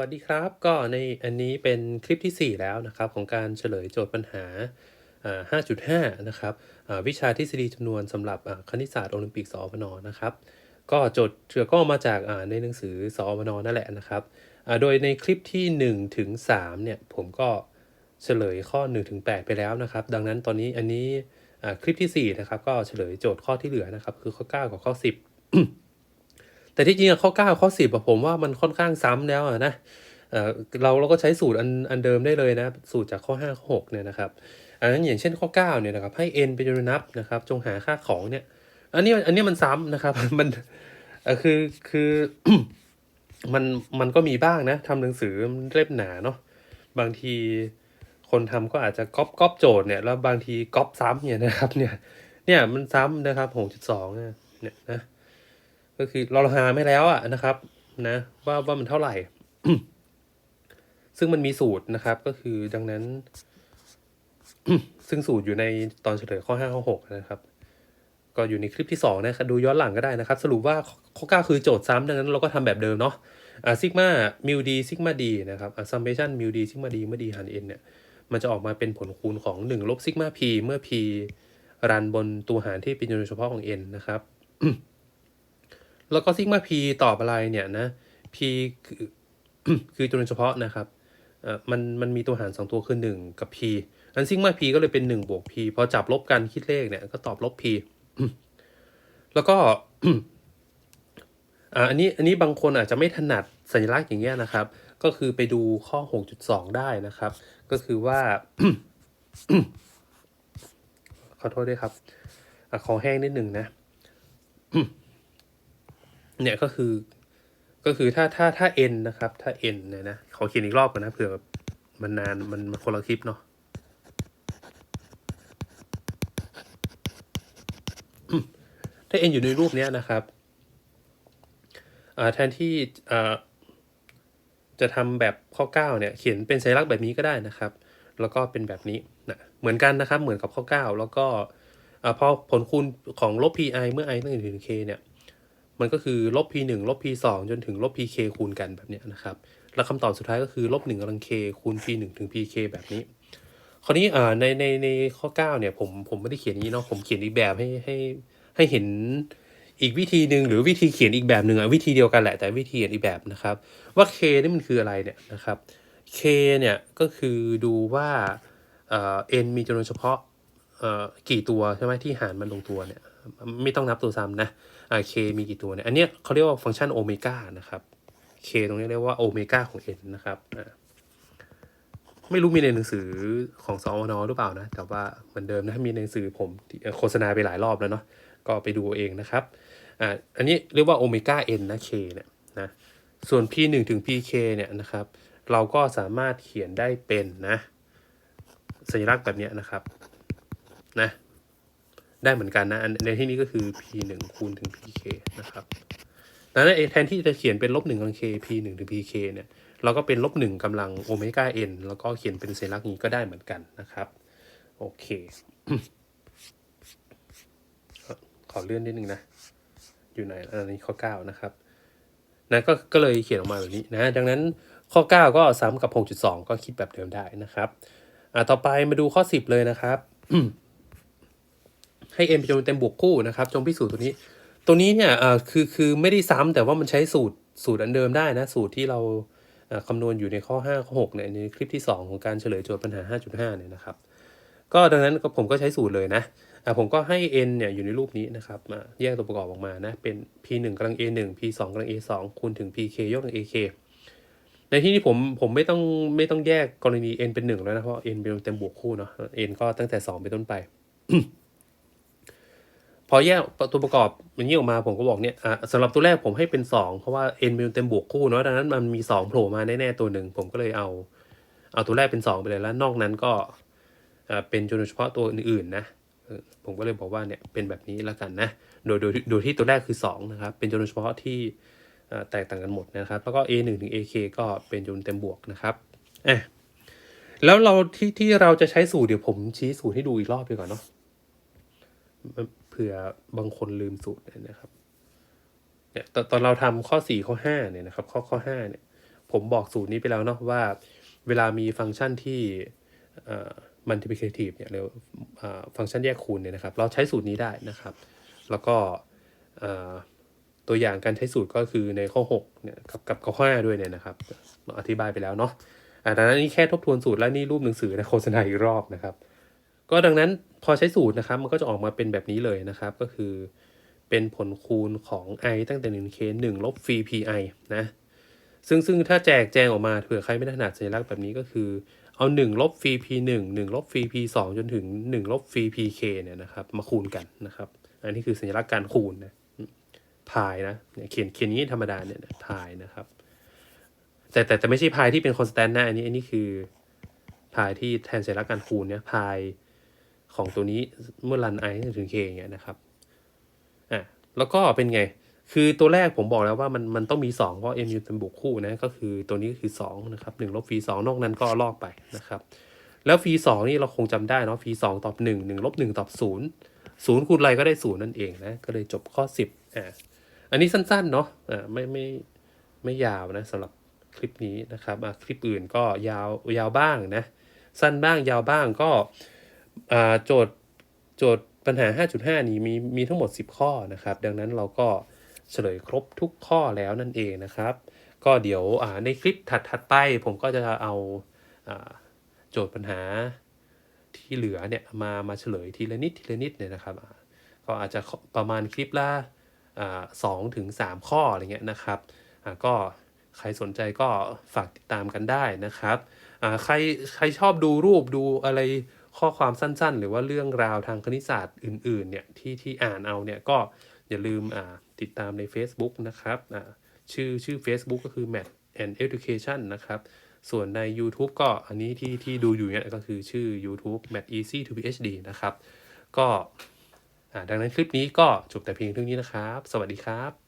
วัสดีครับ ก็ในอันนี้เป็นคลิปที่ 4 แล้วนะครับ ของการเฉลยโจทย์ปัญหา 5.5 นะครับวิชาทฤษฎีจำนวนสำหรับคณิตศาสตร์โอลิมปิกสอวนนะครับ ก็โจทย์เชือก็มาจากในหนังสือสอวนนั่นแหละนะครับ โดยในคลิปที่ 1 ถึง 3 เนี่ย ผมก็เฉลยข้อ 1 ถึง 8 ไปแล้วนะครับ ดังนั้นตอนนี้อันนี้คลิปที่ 4 นะครับ ก็เฉลยโจทย์ข้อที่เหลือนะครับ คือข้อ 9 กับข้อ 10 แต่ที่จริงอะข้อ 9 ข้อ 10อะผมว่ามันค่อนข้างซ้ำแล้วอะนะเราเราก็ใช้สูตรอันอันเดิมได้เลยนะ สูตรจากข้อ 5 ข้อ 6 เนี่ยนะครับอันนั้นอย่างเช่นข้อ 9 เนี่ยนะครับให้ n เป็นจำนวนนับนะครับ จงหาค่าของเนี่ยอันนี้อันนี้มันซ้ำนะครับมันคือคือมันมันก็มีบ้างนะทำหนังสือเล่มหนาเนาะบางทีคนทำก็อาจจะก๊อปก๊อปโจทย์เนี่ยแล้วบางทีก๊อปซ้ำเนี่ยนะครับเนี่ยเนี่ยมันซ้ำนะครับ6.2เนี่ยเนี่ยนะ ก็คือเราหาไม่แล้วอะนะครับ นะ ว่าว่ามันเท่าไหร่ ซึ่งมันมีสูตรนะครับ ก็คือดังนั้น ซึ่งสูตรอยู่ในตอนเฉลยข้อ5ข้อ6นะครับ ก็อยู่ในคลิปที่2นะครับดูย้อนหลังก็ได้นะครับ สรุปว่าข้อ9คือโจทย์ซ้ำดังนั้นเราก็ทำแบบเดิมเนาะอ่าซิกมามิวดีซิกมาดีนะครับอ่าซัมเบชันมิวดีซิกมาดีเมื่อดีหารเอ็นเนี่ย มันจะออกมาเป็นผลคูณของ1ลบซิกมาพีเมื่อ p รันบนตัวหารที่เป็นจำนวนเฉพาะของ n นะครับ แล้วก็ซิกมา p ตอบอะไรเนี่ยนะ p คือคือจำนวนเฉพาะนะครับเอ่อมันมันมีตัวหาร 2 ตัวคือ 1 กับ p อันซิกมา p ก็เลยเป็น 1 บวก p พอจับลบกันคิดเลขเนี่ยก็ตอบลบ p แล้วก็อันนี้อันนี้บางคนอาจจะไม่ถนัดสัญลักษณ์อย่างเงี้ยนะครับ ก็คือไปดูข้อ 6.2 ได้นะครับ ก็คือว่า ขอโทษด้วยครับอขอแห้งนิดหนึ่งนะ เนี่ยก็คือก็คือถ้าถ้าถ้า n นะครับ ถ้า n เนี่ยนะขอเขียนอีกรอบก่อนนะเผื่อมันนานมันมันคนละคลิปเนาะถ้า n อยู่ในรูปเนี้ยนะครับแทนที่จะทำแบบข้อ 9 เนี่ย เขียนเป็นสัญลักษณ์แบบนี้ก็ได้นะครับ แล้วก็เป็นแบบนี้นะเหมือนกันนะครับ เหมือนกับข้อ 9 แล้วก็อพอผลคูณของลบ pi เมื่อ i ตั้งถึง k เนี่ย มันก็คือลบ p 1ลบ p 2จนถึงลบ pk คูณกันแบบนี้นะครับ แล้วคำตอบสุดท้ายก็คือลบ1กำลัง k คูณ p 1ถึง pk แบบนี้ คราวนี้ในในในข้อ 9 เนี่ยผมผมไม่ได้เขียนอย่างนี้เนาะผมเขียนอีกแบบให้ให้ให้เห็นอีกวิธีหนึ่งหรือวิธีเขียนอีกแบบหนึ่งอะวิธีเดียวกันแหละแต่วิธีเขียนอีกแบบนะครับ ว่า k นี่มันคืออะไรเนี่ยนะครับ k เนี่ยก็คือดูว่าเอ่อ n มีจำนวนเฉพาะเอ่อกี่ตัวใช่ไหมที่หารมันลงตัวเนี่ยไม่ต้องนับตัวซ้ำนะ k มีกี่ตัวเนี่ยอันเนี้ยเขาเรียกว่าฟังก์ชันโอเมก้านะครับ k ตรงนี้เรียกว่าโอเมก้าของ n นะครับไม่รู้มีในหนังสือของสอนหรือเปล่านะ แต่ว่าเหมือนเดิมนะมีในหนังสือผมที่โฆษณาไปหลายรอบแล้วเนาะก็ไปดูเองนะครับอ่าอันนี้เรียกว่าโอเมก้า n นะ k เนี่ยนะส่วน p 1 ถึง pk เนี่ยนะครับ เราก็สามารถเขียนได้เป็นนะ สัญลักษณ์แบบนี้นะครับนะ ได้เหมือนกันนะอันในที่นี้ก็คือ p 1คูณถึง pk นะครับดังนั้นแทนที่จะเขียนเป็นลบหนึ่งกำลัง k p 1ถึง pk เนี่ย เราก็เป็นลบหนึ่งกำลังโอเมก้า n แล้วก็เขียนเป็นสัญลักนี้ก็ได้เหมือนกันนะครับ โอเค ขอเลื่อนนิดนึงนะ อยู่ไหนอันนี้ข้อ 9 นะครับนะก็ก็เลยเขียนออกมาแบบนี้นะ ดังนั้นข้อ 9 ก็ซ้ำกับ 6.2 ก็คิดแบบเดิมได้นะครับ อ่าต่อไปมาดูข้อ 10 เลยนะครับ ให้ n เป็นจำนวนเต็มบวกคู่นะครับ จงพิสูจน์ตัวนี้ ตัวนี้เนี่ยคือคือไม่ได้ซ้ำแต่ว่ามันใช้สูตรสูตรอันเดิมได้นะ สูตรที่เราอ่าคำนวณอยู่ในข้อ 5 ข้อ 6 เนี่ยในคลิปที่ 2 ของการเฉลยโจทย์ปัญหา 5.5 เนี่ยนะครับ ก็ดังนั้นผมก็ใช้สูตรเลยนะผมก็ให้ n เนี่ยอยู่ในรูปนี้นะครับมาแยกตัวประกอบออกมานะ เป็น p 1กำลัง a 1 p 2กำลัง a 2คูณถึง pk ยกกำลัง ak ในที่นี้ผมผมไม่ต้องไม่ต้องแยกกรณี n เป็น 1 แล้วนะ เพราะ n เป็นเต็มบวกคู่เนาะ n ก็ตั้งแต่ 2 เป็นต้นไป อแยกตัวประกอบอย่างนี้ออกมาผมก็บอกเนี่ยสำหรับตัวแรกผมให้เป็น 2 เพราะว่า n เป็นเต็มบวกคู่เนาะดังนั้นมันมี 2 โผล่มาแน่ๆตัวหนึ่งผมก็เลยเอา เอาตัวแรกเป็น 2 ไปเลยแล้ว นอกนั้นก็เป็นจำนวนเฉพาะตัวอื่นๆนะผมก็เลยบอกว่าเนี่ยเป็นแบบนี้แล้วกันนะโดยโดยโดยที่ตัวแรกคือ2นะครับเป็นจำนวนเฉพาะที่แตกต่างกันหมดนะครับ แล้วก็ a 1ถึง ak ก็เป็นจำนวนเต็มบวกนะครับอะแล้วเราที่ที่เราจะใช้สูตรเดี๋ยวผมชี้สูตรให้ดูอีกรอบดีกว่าเนาะ เผื่อบางคนลืมสูตรนะครับเนี่ยตอนเราทำข้อสี่ข้อห้าเนี่ยนะครับ ข้อข้อห้าเนี่ย ผมบอกสูตรนี้ไปแล้วเนาะว่า เวลามีฟังก์ชันที่เอ่อ multiplicative เนี่ยหรือเอ่อฟังก์ชันแยกคูณเนี่ยนะครับ เราใช้สูตรนี้ได้นะครับ แล้วก็เอ่อตัวอย่างการใช้สูตรก็คือในข้อ6เนี่ยกับกับข้อ 5 ด้วยเนี่ยนะครับเราอธิบายไปแล้วเนาะอ่าดังนั้นนี่แค่ทบทวนสูตรและนี่รูปหนังสือนะโฆษณาอีกรอบนะครับ ก็ดังนั้นพอใช้สูตรนะครับ มันก็จะออกมาเป็นแบบนี้เลยนะครับ ก็คือเป็นผลคูณของ i ตั้งแต่ 1k 1ลบฟรี pi นะ ซึ่งซึ่งถ้าแจกแจงออกมาเผื่อใครไม่ถนัดสัญลักษณ์แบบนี้ก็คือเอา 1 ลบฟรี p 1 1 ลบฟรี p 2 จนถึง 1 ลบฟรี pk เนี่ยนะครับ มาคูณกันนะครับ อันนี้คือสัญลักษณ์การคูณนะพายนะเนี่ยเขียนเขียนนี้ธรรมดาเนี่ยพายนะครับ แต่แต่แต่ไม่ใช่พายที่เป็น constant นะอันนี้อันนี้คือพายที่แทนสัญลักษณ์การคูณเนี่ยพาย ของตัวนี้เมื่อรัน i ถึง k อย่างเงี้ยนะครับอะแล้วก็เป็นไง คือตัวแรกผมบอกแล้วว่ามันมันต้องมี 2 เพราะ mu เป็นบวกคู่นะก็คือตัวนี้ก็คือ2นะครับ1ลบฟี2นอกนั้นก็ลอกไปนะครับ แล้วฟี2นี่เราคงจำได้เนาะฟี2ตอบ 1 1ลบ1ตอบ 0 0คูณอะไรก็ได้ 0 นั่นเองนะ ก็เลยจบข้อ 10อ่าอันนี้สั้นๆเนาะอ่าไม่ไม่ไม่ยาวนะสำหรับคลิปนี้นะครับอะคลิปอื่นก็ยาวยาวบ้างนะ สั้นบ้างยาวบ้างก็ โจทย์โจทย์ปัญหา 5.5 นี้มีมีทั้งหมด 10 ข้อนะครับ ดังนั้นเราก็เฉลยครบทุกข้อแล้วนั่นเองนะครับ ก็เดี๋ยวในคลิปถัดๆไปผมก็จะเอาอโจทย์ปัญหาที่เหลือเนี่ยมามาเฉลยทีละนิดทีละนิดเนี่ยนะครับ ก็อาจจะประมาณคลิปละสองถึงสามข้ออะไรเงี้ยนะครับก็ใครสนใจก็ฝากติดตามกันได้นะครับใครใครชอบดูรูปดูอะไร ข้อความสั้นๆ หรือว่าเรื่องราวทางคณิตศาสตร์อื่นๆเนี่ยที่ที่อ่านเอาเนี่ยก็อย่าลืมอ่าติดตามใน Facebook นะครับอ่าชื่อชื่อ Facebook ก็คือ Math and Education นะครับ ส่วนใน YouTube ก็อันนี้ที่ที่ดูอยู่เนี่ยก็คือชื่อ YouTube Math Easy to PhD นะครับ ก็อ่าดังนั้นคลิปนี้ก็จบแต่เพียงเท่านี้นะครับ สวัสดีครับ